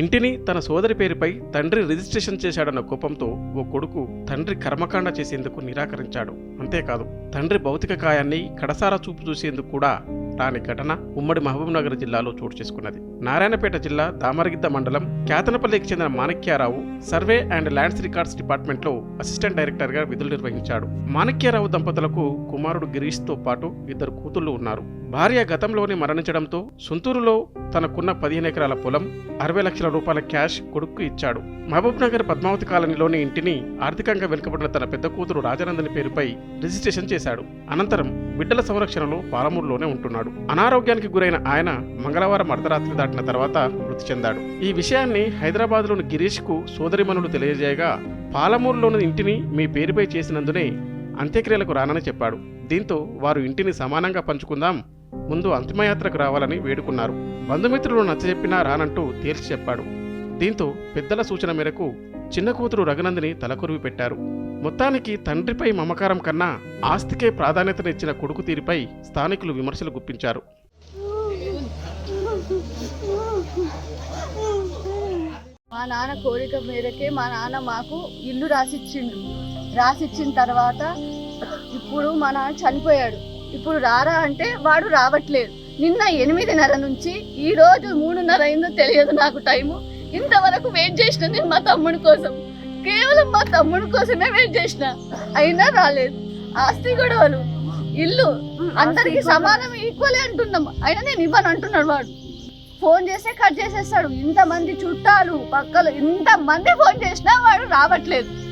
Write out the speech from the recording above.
ఇంటిని తన సోదరి పేరుపై తండ్రి రిజిస్ట్రేషన్ చేశాడన్న కోపంతో ఓ కొడుకు తండ్రి కర్మకాండ చేసేందుకు నిరాకరించాడు. అంతేకాదు తండ్రి భౌతిక కాయాన్ని కడసారా చూపు చూసేందుకు కూడా రాని ఘటన ఉమ్మడి మహబూబ్నగర్ జిల్లాలో చోటు చేసుకున్నది. నారాయణపేట జిల్లా దామరగిద్ద మండలం కేతనపల్లికి చెందిన Manikyarao survey and lands records డిపార్ట్మెంట్లో అసిస్టెంట్ డైరెక్టర్గా విధులు నిర్వహించాడు. మాణిక్యారావు దంపతులకు కుమారుడు గిరీష్తో పాటు ఇద్దరు కూతుళ్ళు ఉన్నారు. భార్య గతంలోనే మరణించడంతో సొంతూరులో తనకున్న పదిహేను ఎకరాల పొలం అరవై లక్షల రూపాయల క్యాష్ కొడుకు ఇచ్చాడు. మహబూబ్ నగర్ పద్మావతి కాలనీలోని ఇంటిని ఆర్థికంగా వెనుకబడిన తన పెద్ద కూతురు రాజానందని పేరుపై రిజిస్ట్రేషన్ చేశాడు. అనంతరం బిడ్డల సంరక్షణలో పాలమూరులోనే ఉంటున్నాడు. అనారోగ్యానికి గురైన ఆయన మంగళవారం అర్ధరాత్రి దాటిన తర్వాత మృతి చెందాడు. ఈ విషయాన్ని హైదరాబాద్లోని గిరీష్కు సోదరిమనులు తెలియజేయగా పాలమూరులోని ఇంటిని మీ పేరుపై చేసినందునే అంత్యక్రియలకు రానని చెప్పాడు. దీంతో వారు ఇంటిని సమానంగా పంచుకుందాం ముందు అంతిమయాత్రకు రావాలని వేడుకున్నారు. బంధుమిత్రులు నచ్చజెప్పినా రానంటూ తేల్చి చెప్పాడు. దీంతో పెద్దల సూచన మేరకు చిన్న కూతురు రఘునందిని తలకొరివి పెట్టారు. మొత్తానికి తండ్రిపై మమకారం కన్నా ఆస్తికే ప్రాధాన్యతనిచ్చిన కొడుకు తీరుపై స్థానికులు విమర్శలు గుప్పించారు. మా నాన్న కోరిక మేరకే మా నాన్న మాకు ఇల్లు రాసిచ్చిండు. రాసిచ్చిన తర్వాత ఇప్పుడు మా నాన్న చనిపోయాడు. ఇప్పుడు రారా అంటే వాడు రావట్లేదు. నిన్న ఎనిమిదిన్నర నుంచి ఈ రోజు మూడున్నర అయిందో తెలియదు నాకు టైము. ఇంతవరకు వెయిట్ చేసిన నేను మా తమ్ముడి కోసం. కేవలం మా తమ్ముడి కోసమే వెయిట్ చేసిన. అయినా రాలేదు. ఆస్తి గొడవలు ఇల్లు అందరికి సమానం ఈక్వలే అంటున్నాం. అయినా నేను ఇవ్వను అంటున్నాడు వాడు. ఫోన్ చేస్తే కట్ చేసేస్తాడు. ఇంతమంది చుట్టాలు పక్కలు ఇంతమంది ఫోన్ చేసినా వాడు రావట్లేదు.